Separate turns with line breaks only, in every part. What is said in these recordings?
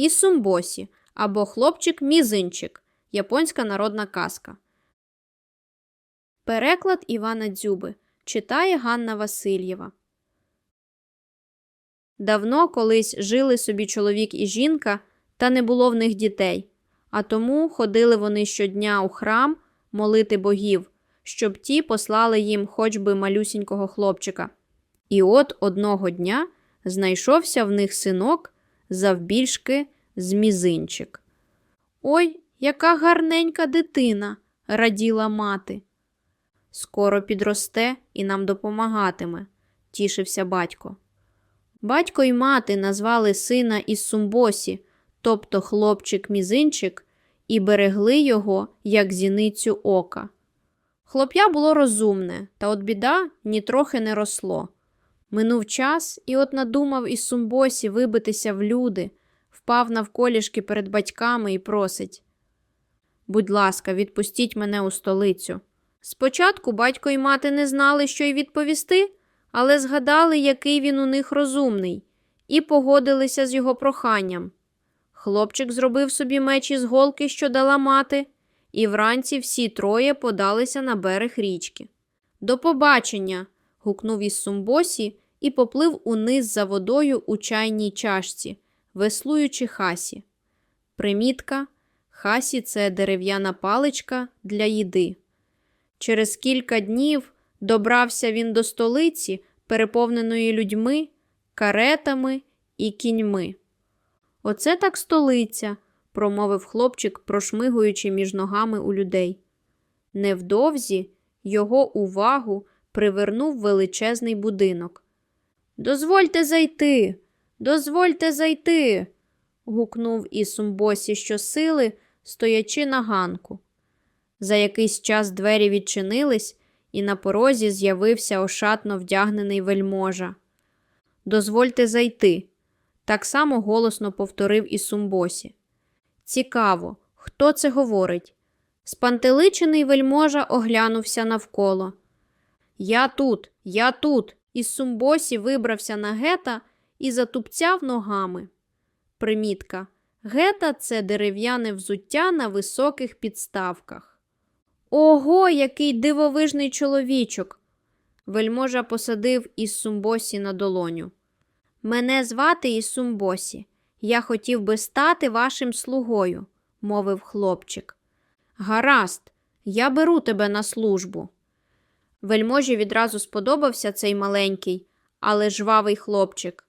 Ісумбосі або хлопчик-мізинчик японська народна казка. Переклад Івана Дзюби читає Ганна Васильєва. Давно колись жили собі чоловік і жінка, та не було в них дітей. А тому ходили вони щодня у храм молити богів, щоб ті послали їм хоч би малюсінького хлопчика. І от одного дня знайшовся в них синок завбільшки з мізинчик. Ой, яка гарненька дитина, раділа мати. Скоро підросте і нам допомагатиме, тішився батько. Батько й мати назвали сина із Сумбосі, тобто хлопчик-мізинчик, і берегли його, як зіницю ока. Хлоп'я було розумне, та от біда нітрохи не росло. Минув час, і от надумав із Сумбосі вибитися в люди, впав навколішки перед батьками і просить. Будь ласка, відпустіть мене у столицю. Спочатку батько і мати не знали, що й відповісти, але згадали, який він у них розумний, і погодилися з його проханням. Хлопчик зробив собі меч із голки, що дала мати, і вранці всі троє подалися на берег річки. До побачення. гукнув із Сумбосі і поплив униз за водою у чайній чашці, веслуючи хасі. Примітка хасі це дерев'яна паличка для їди. Через кілька днів добрався він до столиці, переповненої людьми, каретами і кіньми. Оце так столиця, промовив хлопчик, прошмигуючи між ногами у людей. Невдовзі його увагу привернув величезний будинок. Дозвольте зайти, дозвольте зайти. гукнув Ісумбосі щосили, стоячи на ганку. За якийсь час двері відчинились, і на порозі з'явився ошатно вдягнений вельможа. Дозвольте зайти, так само голосно повторив і Сумбосі. Цікаво, хто це говорить? Спантеличений вельможа оглянувся навколо. Я тут, я тут. Із Сумбосі вибрався на гета і затупцяв ногами. Примітка. Гета це дерев'яне взуття на високих підставках. Ого, який дивовижний чоловічок. Вельможа посадив із Сумбосі на долоню. Мене звати із Сумбосі. Я хотів би стати вашим слугою, мовив хлопчик. Гаразд, я беру тебе на службу. Вельможі відразу сподобався цей маленький, але жвавий хлопчик.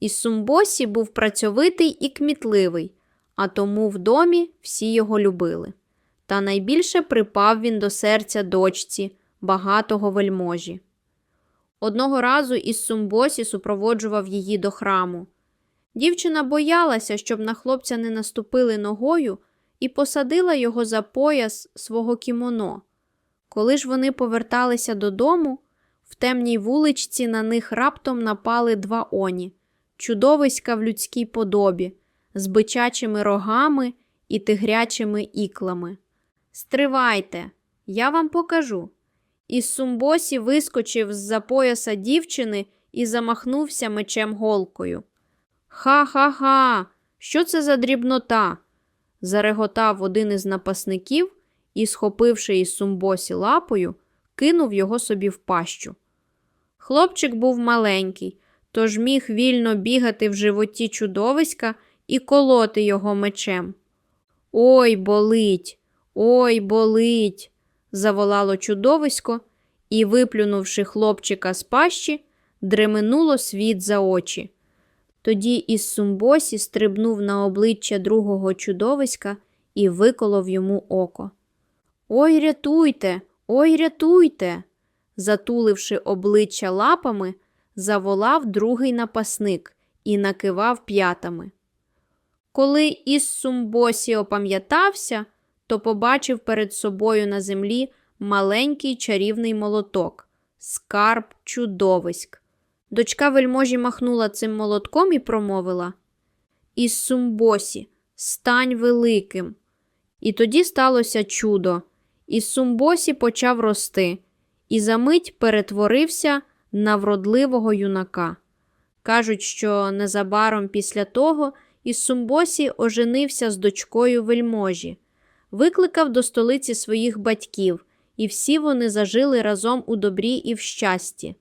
Із Сумбосі був працьовитий і кмітливий, а тому в домі всі його любили. Та найбільше припав він до серця дочці, багатого вельможі. Одного разу із Сумбосі супроводжував її до храму. Дівчина боялася, щоб на хлопця не наступили ногою, і посадила його за пояс свого кімоно. Коли ж вони поверталися додому, в темній вуличці на них раптом напали два оні, чудовиська в людській подобі, з бичачими рогами і тигрячими іклами. Стривайте, я вам покажу. Із Сумбосі вискочив з-за пояса дівчини і замахнувся мечем голкою. Ха-ха-ха, що це за дрібнота? зареготав один із напасників і, схопивши із Сумбосі лапою, кинув його собі в пащу. Хлопчик був маленький, тож міг вільно бігати в животі чудовиська і колоти його мечем. Ой, болить, ой, болить, заволало чудовисько і, виплюнувши хлопчика з пащі, дременуло світ за очі. Тоді із Сумбосі стрибнув на обличчя другого чудовиська і виколов йому око. Ой, рятуйте, ой, рятуйте. Затуливши обличчя лапами, заволав другий напасник і накивав п'ятами. Коли із Сумбосі опам'ятався, то побачив перед собою на землі маленький чарівний молоток, скарб чудовиськ. Дочка вельможі махнула цим молотком і промовила Із Сумбосі, стань великим. І тоді сталося чудо. Із Сумбосі почав рости, і за мить перетворився на вродливого юнака. Кажуть, що незабаром після того Іссумбосі оженився з дочкою вельможі, викликав до столиці своїх батьків, і всі вони зажили разом у добрі і в щасті.